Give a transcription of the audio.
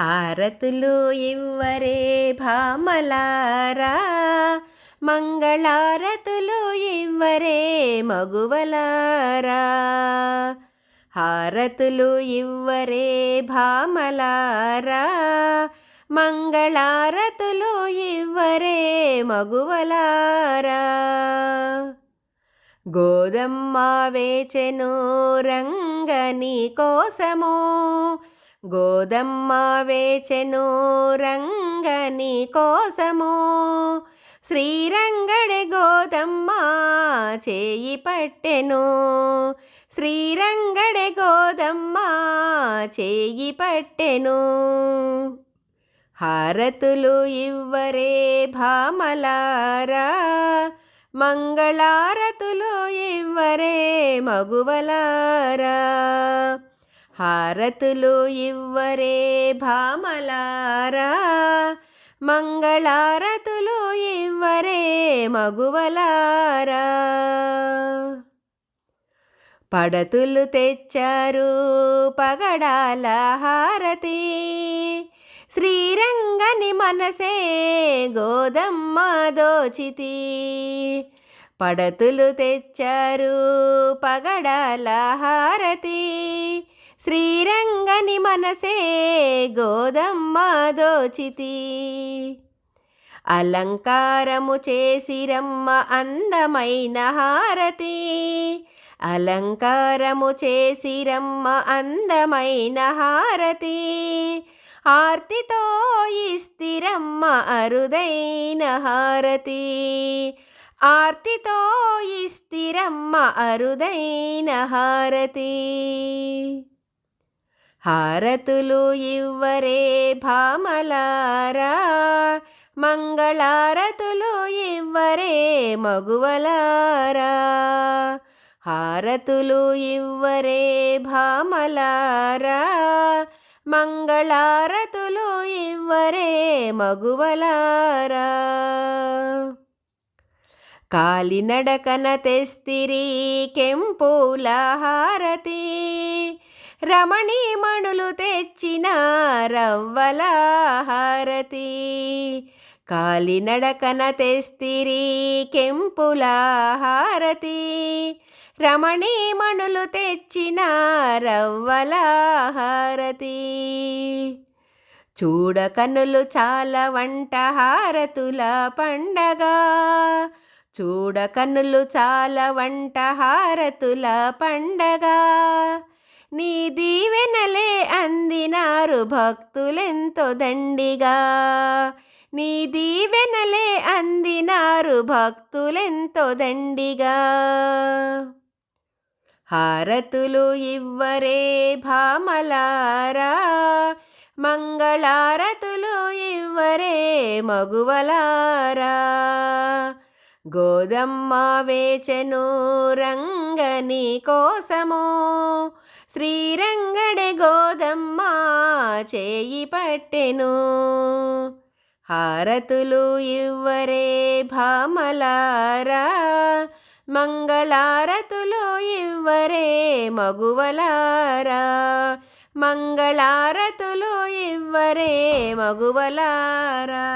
హారతులు ఇవ్వరే భామలారా మంగళారతులు ఇవ్వరే మగువలారా. హారతులు ఇవ్వరే భామలారా మంగళారతులు ఇవ్వరే మగువలారా. గోదమ్మ వేచెను రంగని కోసము గోదమ్మ వేచెను రంగని కోసము. శ్రీరంగడి గోదమ్మ చేయి పట్టెను. శ్రీరంగడి గోదమ్మ చేయి పట్టెను. హారతులు ఇవ్వరే భామలారా మంగళారతులు ఇవ్వరే మగువలారా. హారతులు ఇవ్వరే భామలారా మంగళారతులు ఇవ్వరే మగువలారా. పడతులు తెచ్చారు పగడాల హారతి శ్రీరంగని మనసే గోదమ్మ దోచితి. పడతులు తెచ్చారు పగడాల హారతి శ్రీరంగని మనసే గోదమ్మ దోచితి. అలంకారము చేసిరమ్మ అందమైన హారతి. అలంకారము చేసిరమ్మ అందమైన హారతి. ఆర్తితో ఇస్తిరమ్మ అరుదైన హారతి. ఆర్తితో ఇస్తిరమ్మ అరుదైన హారతి. హారతులు ఇవ్వరే భామలారా మంగళారతులు ఇవ్వరే మగువలారా. హారతులు ఇవ్వరే భామలారా మంగళారతులు ఇవ్వరే మగువలారా. కాలినడకన తెస్తిరి కెంపుల హారతి రమణీమణులు తెచ్చిన రవ్వల హారతి. కాలినడకన తెస్తిరి కెంపుల హారతి. రమణీమణులు తెచ్చిన రవ్వల హారతి. చూడ చాలా వంట హారతుల పండగ. చూడకన్నులు చాలా వంట హారతుల పండగ. నీ దీవెనలే అందినారు భక్తులెంతో దండిగా. నీ దీవెనలే అందినారు భక్తులెంతో దండిగా. హారతులు ఇవ్వరే భామలారా మంగళారతులు ఇవ్వరే మగువలారా. గోదమ్మ వేచెను రంగని కోసము శ్రీరంగడి గోదమ్మ చేయి పట్టెను. హారతులు ఇవ్వరే భామలారా మంగళారతులు ఇవ్వరే మగువలారా మంగళారతులు ఇవ్వరే మగువలారా.